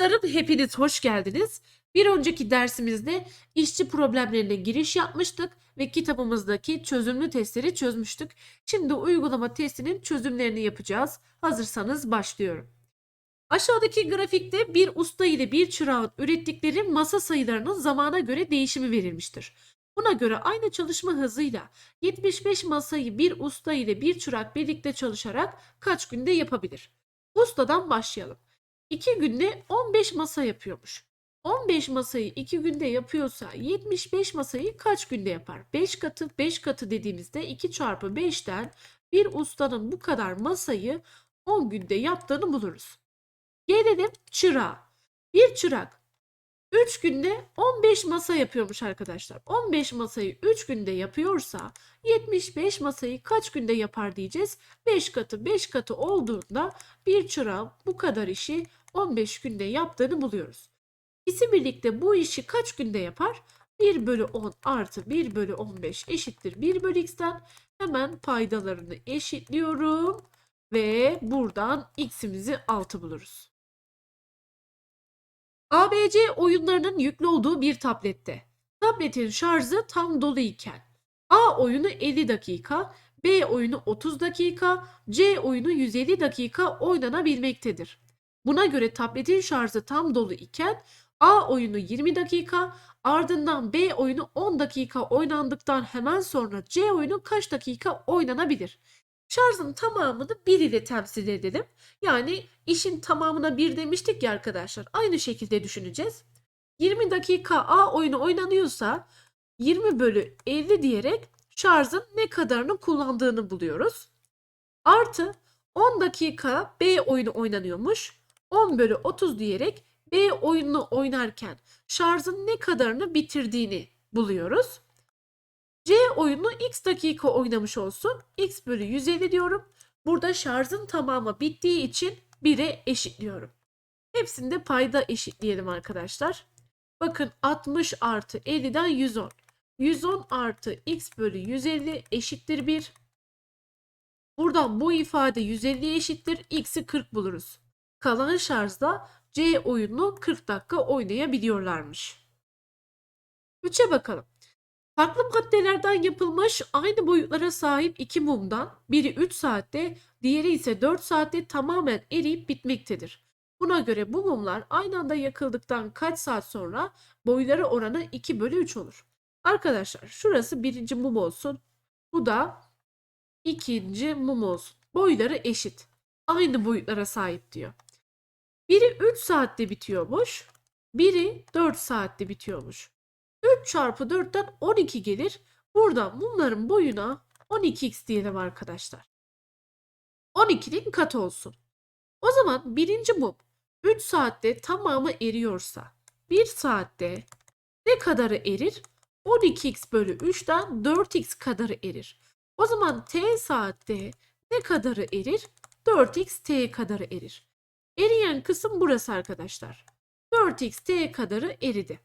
Arkadaşlarım hepiniz hoş geldiniz. Bir önceki dersimizde işçi problemlerine giriş yapmıştık ve kitabımızdaki çözümlü testleri çözmüştük. Şimdi uygulama testinin çözümlerini yapacağız. Hazırsanız başlıyorum. Aşağıdaki grafikte bir usta ile bir çırağın ürettikleri masa sayılarının zamana göre değişimi verilmiştir. Buna göre aynı çalışma hızıyla 75 masayı bir usta ile bir çırak birlikte çalışarak kaç günde yapabilir? Ustadan başlayalım. 2 günde 15 masa yapıyormuş. 15 masayı 2 günde yapıyorsa 75 masayı kaç günde yapar? 5 katı 5 katı dediğimizde 2 çarpı 5'ten bir ustanın bu kadar masayı 10 günde yaptığını buluruz. Gelelim çırağa. Bir çırak 3 günde 15 masa yapıyormuş arkadaşlar. 15 masayı 3 günde yapıyorsa 75 masayı kaç günde yapar diyeceğiz. 5 katı 5 katı olduğunda bir çırağın bu kadar işi 15 günde yaptığını buluyoruz. İkisi birlikte bu işi kaç günde yapar? 1 bölü 10 artı 1 bölü 15 eşittir 1 bölü x'ten. Hemen paydalarını eşitliyorum. Ve buradan x'imizi 6 buluruz. ABC oyunlarının yüklü olduğu bir tablette. Tabletin şarjı tam dolu iken A oyunu 50 dakika, B oyunu 30 dakika, C oyunu 150 dakika oynanabilmektedir. Buna göre tabletin şarjı tam dolu iken A oyunu 20 dakika, ardından B oyunu 10 dakika oynandıktan hemen sonra C oyunu kaç dakika oynanabilir? Şarjın tamamını 1 ile temsil edelim. Yani işin tamamına 1 demiştik ya arkadaşlar. Aynı şekilde düşüneceğiz. 20 dakika A oyunu oynanıyorsa 20 bölü 50 diyerek şarjın ne kadarını kullandığını buluyoruz. Artı 10 dakika B oyunu oynanıyormuş. 10 bölü 30 diyerek B oyununu oynarken şarjın ne kadarını bitirdiğini buluyoruz. C oyunu x dakika oynamış olsun. x bölü 150 diyorum. Burada şarjın tamamı bittiği için 1'e eşitliyorum. Hepsini de payda eşitleyelim arkadaşlar. Bakın 60 artı 50'den 110. 110 artı x bölü 150 eşittir 1. Buradan bu ifade 150 eşittir. x'i 40 buluruz. Kalan şarjda C oyununu 40 dakika oynayabiliyorlarmış. 3'e bakalım. Farklı maddelerden yapılmış aynı boyutlara sahip iki mumdan biri 3 saatte, diğeri ise 4 saatte tamamen eriyip bitmektedir. Buna göre bu mumlar aynı anda yakıldıktan kaç saat sonra boyları oranı 2 bölü 3 olur. Arkadaşlar şurası birinci mum olsun. Bu da ikinci mum olsun. Boyları eşit. Aynı boyutlara sahip diyor. Biri 3 saatte bitiyormuş. Biri 4 saatte bitiyormuş. 3 çarpı 4'ten 12 gelir. Burada mumların boyuna 12x diyelim arkadaşlar. 12'nin katı olsun. O zaman birinci mum 3 saatte tamamı eriyorsa 1 saatte ne kadarı erir? 12x bölü 3'ten 4x kadarı erir. O zaman t saatte ne kadarı erir? 4x t kadarı erir. Eriyen kısım burası arkadaşlar. 4x t kadarı eridi.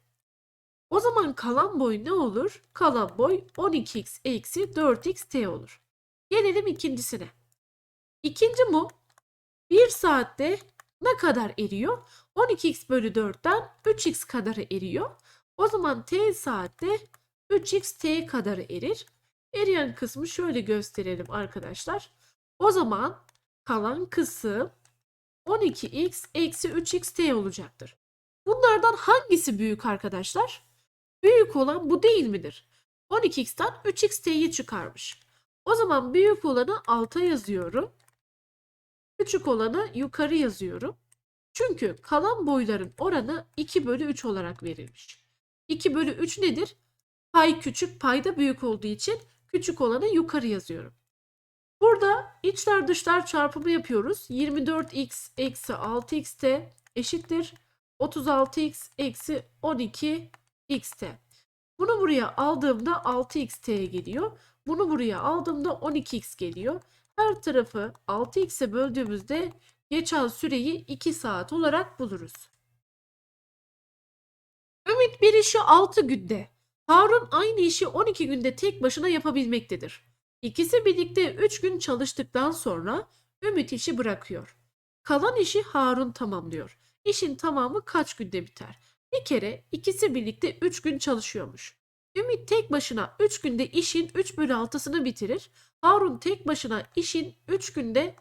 O zaman kalan boy ne olur? Kalan boy 12x eksi 4x t olur. Gelelim ikincisine. İkinci mum 1 saatte ne kadar eriyor? 12x bölü 4'ten 3x kadarı eriyor. O zaman t saatte 3x t kadarı erir. Eriyen kısmı şöyle gösterelim arkadaşlar. O zaman kalan kısım 12x eksi 3x t olacaktır. Bunlardan hangisi büyük arkadaşlar? Büyük olan bu değil midir? 12x'ten 3x'yi çıkarmış. O zaman büyük olanı alta yazıyorum. Küçük olanı yukarı yazıyorum. Çünkü kalan boyların oranı 2 bölü 3 olarak verilmiş. 2 bölü 3 nedir? Pay küçük, payda büyük olduğu için küçük olanı yukarı yazıyorum. Burada içler dışlar çarpımı yapıyoruz. 24x eksi 6xt eşittir. 36x eksi 12xt. Bunu buraya aldığımda 6xt geliyor. Bunu buraya aldığımda 12x geliyor. Her tarafı 6x'e böldüğümüzde geçen süreyi 2 saat olarak buluruz. Ümit bir işi 6 günde, Harun aynı işi 12 günde tek başına yapabilmektedir. İkisi birlikte 3 gün çalıştıktan sonra Ümit işi bırakıyor. Kalan işi Harun tamamlıyor. işin tamamı kaç günde biter? Bir kere ikisi birlikte 3 gün çalışıyormuş. Ümit tek başına 3 günde işin 3 bölü 6'sını bitirir. Harun tek başına işin 3 günde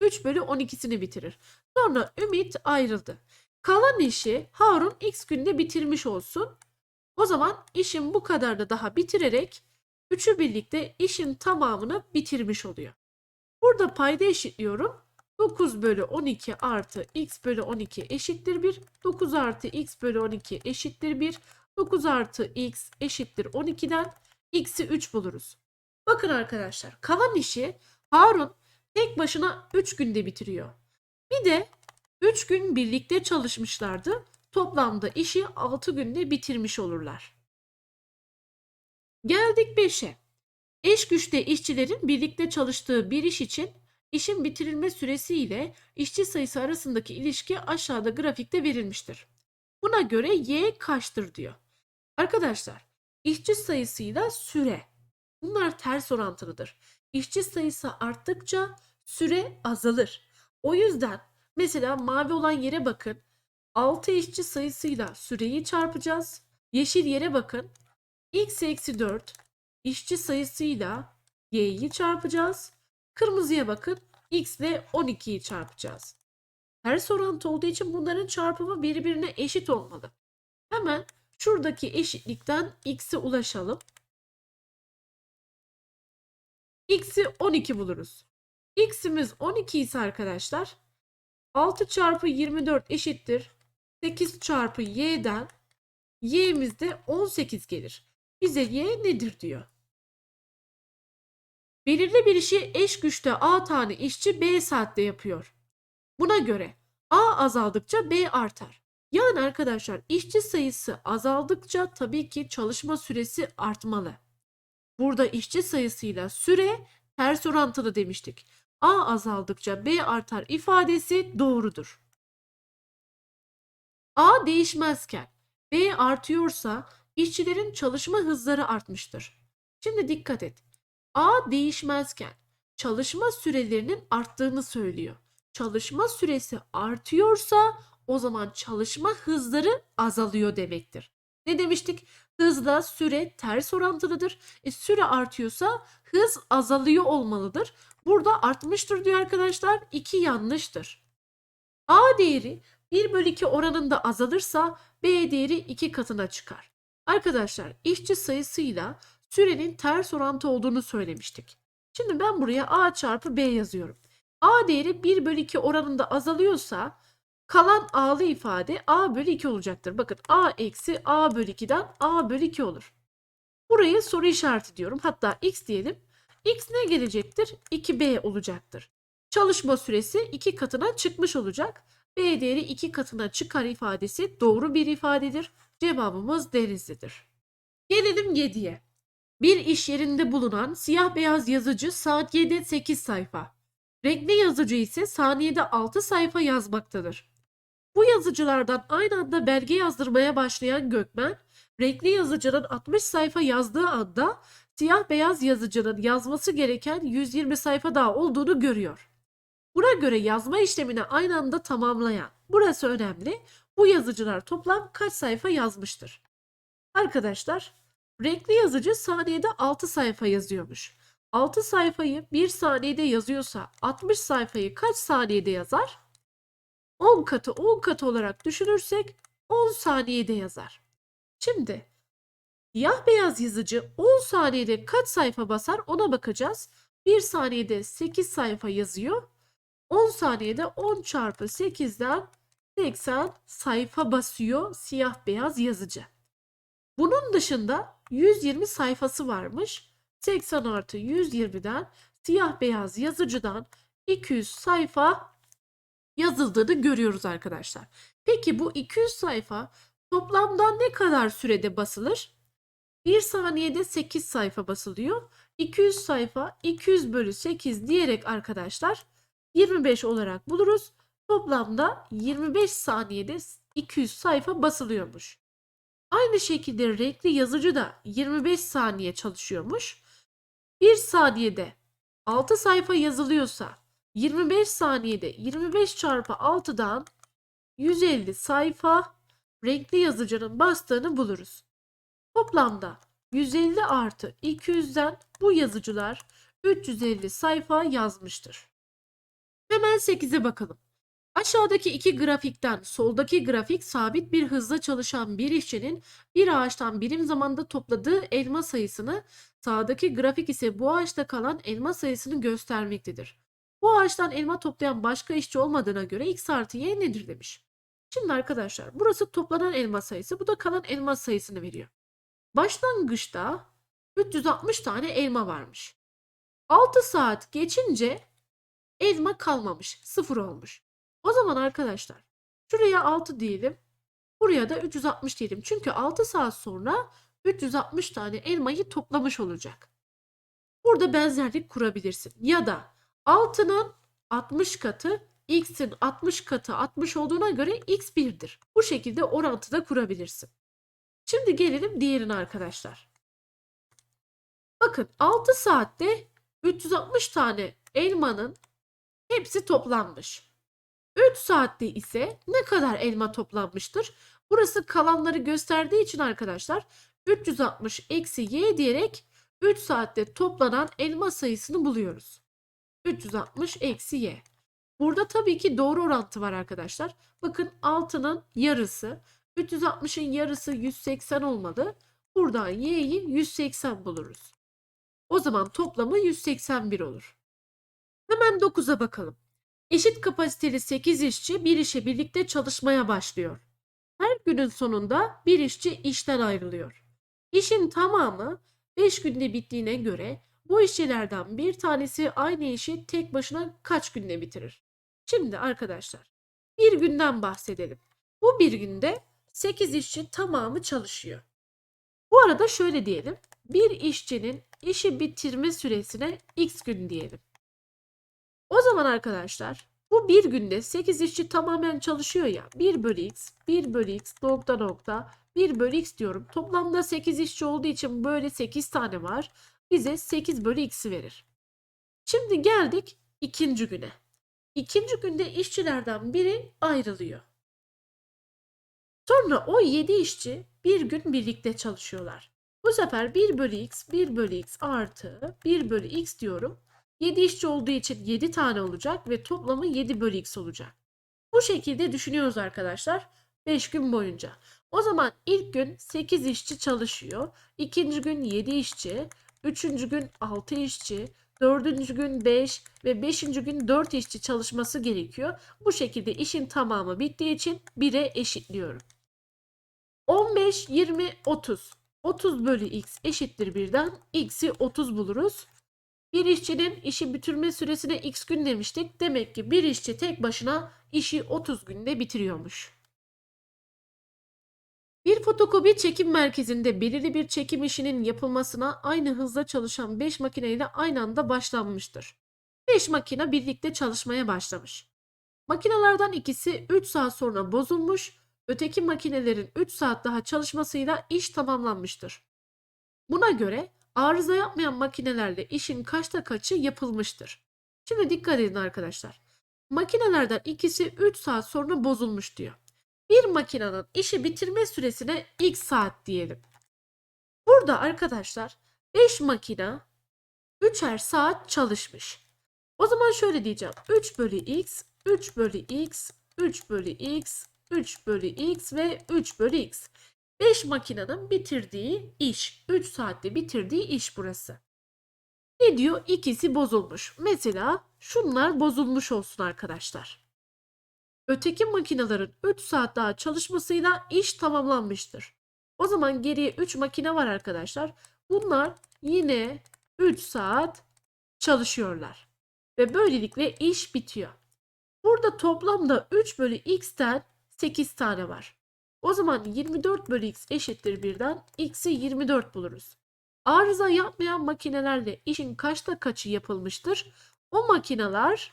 3 bölü 12'sini bitirir. Sonra Ümit ayrıldı. Kalan işi Harun x günde bitirmiş olsun. O zaman işin bu kadarını daha bitirerek üçü birlikte işin tamamını bitirmiş oluyor. Burada payda eşitliyorum. 9 bölü 12 artı x bölü 12 eşittir 1. 9 artı x bölü 12 eşittir 1. 9 artı x eşittir 12'den x'i 3 buluruz. Bakın arkadaşlar kalan işi Harun tek başına 3 günde bitiriyor. Bir de 3 gün birlikte çalışmışlardı. Toplamda işi 6 günde bitirmiş olurlar. Geldik 5'e. Eş güçte işçilerin birlikte çalıştığı bir iş için işin bitirilme süresi ile işçi sayısı arasındaki ilişki aşağıda grafikte verilmiştir. Buna göre y kaçtır diyor. Arkadaşlar, işçi sayısıyla süre. Bunlar ters orantılıdır. İşçi sayısı arttıkça süre azalır. O yüzden mesela mavi olan yere bakın. 6 işçi sayısıyla süreyi çarpacağız. Yeşil yere bakın. x eksi 4 işçi sayısıyla y'yi çarpacağız. Kırmızıya bakın. x ile 12'yi çarpacağız. Ters orantı olduğu için bunların çarpımı birbirine eşit olmalı. Hemen şuradaki eşitlikten x'e ulaşalım. x'i 12 buluruz. x'imiz 12 ise arkadaşlar 6 çarpı 24 eşittir. 8 çarpı y'den y'miz de 18 gelir. Bize y nedir diyor. Belirli bir işi eş güçte A tane işçi B saatte yapıyor. Buna göre A azaldıkça B artar. Yani arkadaşlar işçi sayısı azaldıkça tabii ki çalışma süresi artmalı. Burada işçi sayısıyla süre ters orantılı demiştik. A azaldıkça B artar ifadesi doğrudur. A değişmezken B artıyorsa işçilerin çalışma hızları artmıştır. Şimdi dikkat et. A değişmezken çalışma sürelerinin arttığını söylüyor. Çalışma süresi artıyorsa o zaman çalışma hızları azalıyor demektir. Ne demiştik? Hızla süre ters orantılıdır. E, süre artıyorsa hız azalıyor olmalıdır. Burada artmıştır diyor arkadaşlar. 2 yanlıştır. A değeri 1 bölü 2 oranında azalırsa B değeri 2 katına çıkar. Arkadaşlar işçi sayısıyla sürenin ters orantı olduğunu söylemiştik. Şimdi ben buraya A çarpı B yazıyorum. A değeri 1 bölü 2 oranında azalıyorsa kalan A'lı ifade A bölü 2 olacaktır. Bakın A eksi A bölü 2'den A bölü 2 olur. Burayı soru işareti diyorum. Hatta X diyelim. X ne gelecektir? 2B olacaktır. Çalışma süresi 2 katına çıkmış olacak. B değeri 2 katına çıkar ifadesi doğru bir ifadedir. Cevabımız Denizli'dir. Gelelim 7'ye. Bir iş yerinde bulunan siyah beyaz yazıcı saniyede 8 sayfa. Renkli yazıcı ise saniyede 6 sayfa yazmaktadır. Bu yazıcılardan aynı anda belge yazdırmaya başlayan Gökmen, renkli yazıcının 60 sayfa yazdığı anda siyah beyaz yazıcının yazması gereken 120 sayfa daha olduğunu görüyor. Buna göre yazma işlemini aynı anda tamamlayan, burası önemli, bu yazıcılar toplam kaç sayfa yazmıştır? Arkadaşlar, renkli yazıcı saniyede 6 sayfa yazıyormuş. 6 sayfayı 1 saniyede yazıyorsa 60 sayfayı kaç saniyede yazar? 10 katı 10 katı olarak düşünürsek 10 saniyede yazar. Şimdi siyah beyaz yazıcı 10 saniyede kaç sayfa basar ona bakacağız. 1 saniyede 8 sayfa yazıyor. 10 saniyede 10 çarpı 8'den 80 sayfa basıyor siyah beyaz yazıcı. Bunun dışında 120 sayfası varmış. 80 artı 120'den siyah beyaz yazıcıdan 200 sayfa yazıldığını görüyoruz arkadaşlar. Peki bu 200 sayfa toplamda ne kadar sürede basılır? 1 saniyede 8 sayfa basılıyor. 200 sayfa 200 bölü 8 diyerek arkadaşlar 25 olarak buluruz. Toplamda 25 saniyede 200 sayfa basılıyormuş. Aynı şekilde renkli yazıcı da 25 saniye çalışıyormuş. 1 saniyede 6 sayfa yazılıyorsa 25 saniyede 25 çarpı 6'dan 150 sayfa renkli yazıcının bastığını buluruz. Toplamda 150 artı 200'den bu yazıcılar 350 sayfa yazmıştır. Hemen 8'e bakalım. Aşağıdaki iki grafikten soldaki grafik sabit bir hızla çalışan bir işçinin bir ağaçtan birim zamanda topladığı elma sayısını, sağdaki grafik ise bu ağaçta kalan elma sayısını göstermektedir. Bu ağaçtan elma toplayan başka işçi olmadığına göre x artı y nedir demiş. Şimdi arkadaşlar burası toplanan elma sayısı, bu da kalan elma sayısını veriyor. Başlangıçta 360 tane elma varmış. 6 saat geçince elma kalmamış, sıfır olmuş. O zaman arkadaşlar şuraya 6 diyelim. Buraya da 360 diyelim. Çünkü 6 saat sonra 360 tane elmayı toplamış olacak. Burada benzerlik kurabilirsin. Ya da 6'nın 60 katı x'in 60 katı 60 olduğuna göre x 1'dir. Bu şekilde orantıda kurabilirsin. Şimdi gelelim diğerine arkadaşlar. Bakın 6 saatte 360 tane elmanın hepsi toplanmış. 3 saatte ise ne kadar elma toplanmıştır? Burası kalanları gösterdiği için arkadaşlar 360 eksi y diyerek 3 saatte toplanan elma sayısını buluyoruz. 360 eksi y. Burada tabii ki doğru orantı var arkadaşlar. Bakın 6'nın yarısı 360'ın yarısı 180 olmalı. Buradan y'yi 180 buluruz. O zaman toplamı 181 olur. Hemen 9'a bakalım. Eşit kapasiteli 8 işçi bir işe birlikte çalışmaya başlıyor. Her günün sonunda bir işçi işten ayrılıyor. İşin tamamı 5 günde bittiğine göre bu işçilerden bir tanesi aynı işi tek başına kaç günde bitirir? Şimdi arkadaşlar bir günden bahsedelim. Bu bir günde 8 işçi tamamı çalışıyor. Bu arada şöyle diyelim. Bir işçinin işi bitirme süresine x gün diyelim. O zaman arkadaşlar bu bir günde 8 işçi tamamen çalışıyor ya. 1 bölü x, 1 bölü x nokta nokta 1 bölü x diyorum. Toplamda 8 işçi olduğu için böyle 8 tane var. Bize 8 bölü x'i verir. Şimdi geldik ikinci güne. İkinci günde işçilerden biri ayrılıyor. Sonra o 7 işçi bir gün birlikte çalışıyorlar. Bu sefer 1 bölü x, 1 bölü x artı 1 bölü x diyorum. 7 işçi olduğu için 7 tane olacak ve toplamı 7 bölü x olacak. Bu şekilde düşünüyoruz arkadaşlar 5 gün boyunca. O zaman ilk gün 8 işçi çalışıyor. ikinci gün 7 işçi. Üçüncü gün 6 işçi. Dördüncü gün 5 ve beşinci gün 4 işçi çalışması gerekiyor. Bu şekilde işin tamamı bittiği için 1'e eşitliyorum. 15, 20, 30. 30 bölü x eşittir birden. x'i 30 buluruz. Bir işçinin işi bitirme süresine x gün demiştik. Demek ki bir işçi tek başına işi 30 günde bitiriyormuş. Bir fotokopi çekim merkezinde belirli bir çekim işinin yapılmasına aynı hızla çalışan 5 makineyle aynı anda başlanmıştır. 5 makine birlikte çalışmaya başlamış. Makinelerden ikisi 3 saat sonra bozulmuş, öteki makinelerin 3 saat daha çalışmasıyla iş tamamlanmıştır. Buna göre arıza yapmayan makinelerle işin kaçta kaçı yapılmıştır. Şimdi dikkat edin arkadaşlar. Makinelerden ikisi 3 saat sonra bozulmuş diyor. Bir makinenin işi bitirme süresine x saat diyelim. Burada arkadaşlar 5 makine 3'er saat çalışmış. O zaman şöyle diyeceğim. 3 bölü x, 3 bölü x, 3 bölü x, 3 bölü x ve 3 bölü x. 5 makinenin bitirdiği iş. 3 saatte bitirdiği iş burası. Ne diyor? İkisi bozulmuş. Mesela şunlar bozulmuş olsun arkadaşlar. Öteki makinelerin 3 saat daha çalışmasıyla iş tamamlanmıştır. O zaman geriye 3 makine var arkadaşlar. Bunlar yine 3 saat çalışıyorlar. Ve böylelikle iş bitiyor. Burada toplamda 3 bölü x'ten 8 tane var. O zaman 24 bölü x eşittir birden x'i 24 buluruz. Arıza yapmayan makinelerle işin kaçta kaçı yapılmıştır? O makineler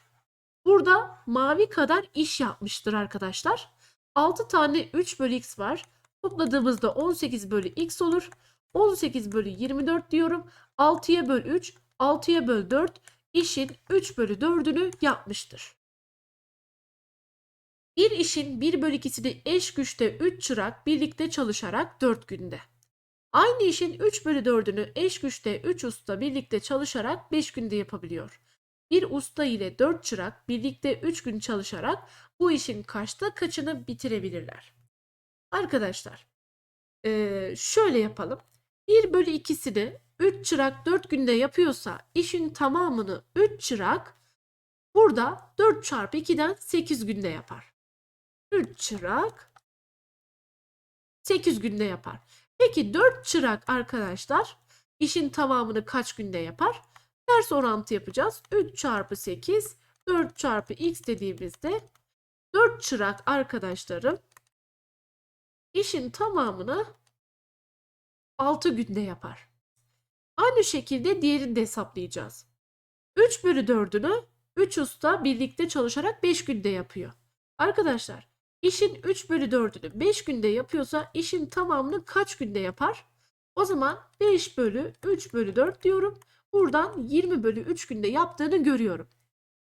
burada mavi kadar iş yapmıştır arkadaşlar. 6 tane 3 bölü x var. Topladığımızda 18 bölü x olur. 18 bölü 24 diyorum. 6'ya böl 3, 6'ya böl 4 işin 3 bölü 4'ünü yapmıştır. Bir işin 1 bölü 2'sini eş güçte 3 çırak birlikte çalışarak 4 günde. Aynı işin 3 bölü 4'ünü eş güçte 3 usta birlikte çalışarak 5 günde yapabiliyor. Bir usta ile 4 çırak birlikte 3 gün çalışarak bu işin kaçta kaçını bitirebilirler. Arkadaşlar şöyle yapalım. 1 bölü 2'sini 3 çırak 4 günde yapıyorsa işin tamamını 3 çırak burada 4 çarpı 2'den 8 günde yapar. 3 çırak 8 günde yapar. Peki 4 çırak arkadaşlar işin tamamını kaç günde yapar? Ters orantı yapacağız. 3 çarpı 8 4 çarpı x dediğimizde 4 çırak arkadaşlarım işin tamamını 6 günde yapar. Aynı şekilde diğerini de hesaplayacağız. 3 bölü 4'ünü 3 usta birlikte çalışarak 5 günde yapıyor. Arkadaşlar işin 3 bölü 4'ünü 5 günde yapıyorsa işin tamamını kaç günde yapar? O zaman 5 bölü 3 bölü 4 diyorum. Buradan 20 bölü 3 günde yaptığını görüyorum.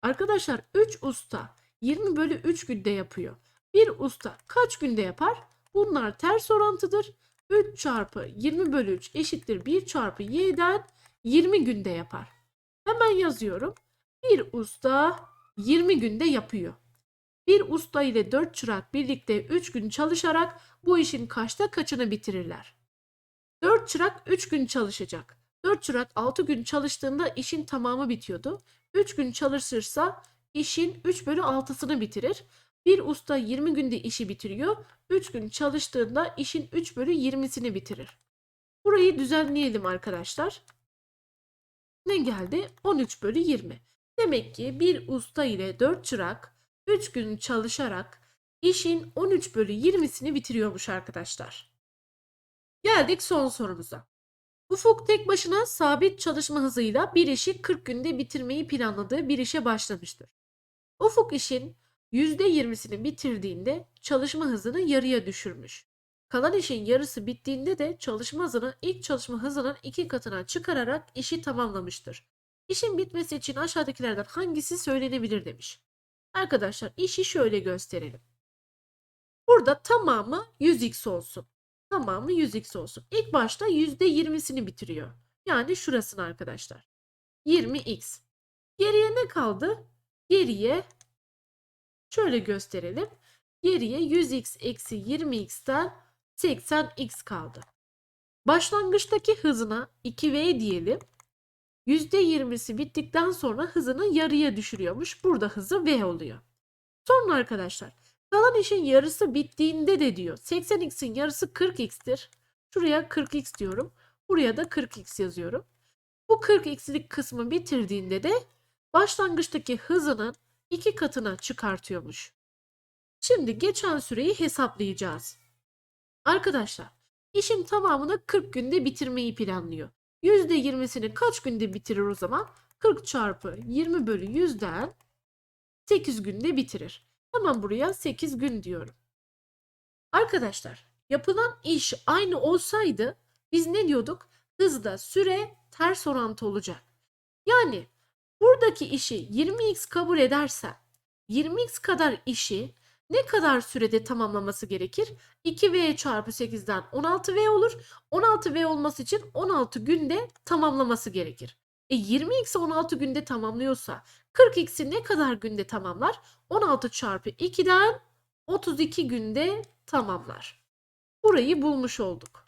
Arkadaşlar 3 usta 20 bölü 3 günde yapıyor. Bir usta kaç günde yapar? Bunlar ters orantıdır. 3 çarpı 20 bölü 3 eşittir 1 çarpı y'den 20 günde yapar. Hemen yazıyorum. Bir usta 20 günde yapıyor. Bir usta ile 4 çırak birlikte 3 gün çalışarak bu işin kaçta kaçını bitirirler? 4 çırak 3 gün çalışacak. 4 çırak 6 gün çalıştığında işin tamamı bitiyordu. 3 gün çalışırsa işin 3 bölü 6'sını bitirir. Bir usta 20 günde işi bitiriyor. 3 gün çalıştığında işin 3 bölü 20'sini bitirir. Burayı düzenleyelim arkadaşlar. Ne geldi? 13 bölü 20. Demek ki bir usta ile 4 çırak 3 gün çalışarak işin 13 bölü 20'sini bitiriyormuş arkadaşlar. Geldik son sorumuza. Ufuk tek başına sabit çalışma hızıyla bir işi 40 günde bitirmeyi planladığı bir işe başlamıştır. Ufuk işin %20'sini bitirdiğinde çalışma hızını yarıya düşürmüş. Kalan işin yarısı bittiğinde de çalışma hızını ilk çalışma hızının iki katına çıkararak işi tamamlamıştır. İşin bitmesi için aşağıdakilerden hangisi söylenebilir demiş. Arkadaşlar işi şöyle gösterelim. Burada tamamı 100x olsun. Tamamı 100x olsun. İlk başta %20'sini bitiriyor. Yani şurasını arkadaşlar. 20x. Geriye ne kaldı? Geriye şöyle gösterelim. Geriye 100x eksi 20x'ten 80x kaldı. Başlangıçtaki hızına 2v diyelim. %20'si bittikten sonra hızını yarıya düşürüyormuş. Burada hızı v oluyor. Sonra arkadaşlar kalan işin yarısı bittiğinde de diyor 80x'in yarısı 40x'tir. Şuraya 40x diyorum. Buraya da 40x yazıyorum. Bu 40x'lik kısmı bitirdiğinde de başlangıçtaki hızının iki katına çıkartıyormuş. Şimdi geçen süreyi hesaplayacağız. Arkadaşlar işin tamamını 40 günde bitirmeyi planlıyor. %20'sini kaç günde bitirir o zaman? 40 çarpı 20 bölü 100'den 8 günde bitirir. Hemen buraya 8 gün diyorum. Arkadaşlar yapılan iş aynı olsaydı biz ne diyorduk? Hızda süre ters orantı olacak. Yani buradaki işi 20x kabul edersen 20x kadar işi ne kadar sürede tamamlaması gerekir? 2v çarpı 8'den 16v olur. 16v olması için 16 günde tamamlaması gerekir. E 20x'i 16 günde tamamlıyorsa 40x'i ne kadar günde tamamlar? 16 çarpı 2'den 32 günde tamamlar. Burayı bulmuş olduk.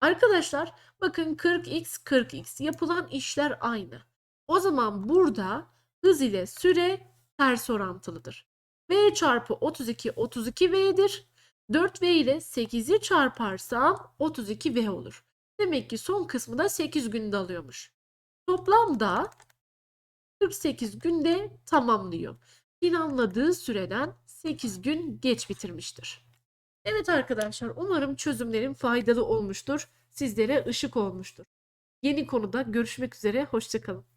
Arkadaşlar bakın 40x 40x yapılan işler aynı. O zaman burada hız ile süre ters orantılıdır. V çarpı 32 32V'dir. 4V ile 8'i çarparsam 32V olur. Demek ki son kısmı da 8 günde alıyormuş. Toplamda 48 günde tamamlıyor. Planladığı süreden 8 gün geç bitirmiştir. Evet arkadaşlar umarım çözümlerim faydalı olmuştur. Sizlere ışık olmuştur. Yeni konuda görüşmek üzere. Hoşçakalın.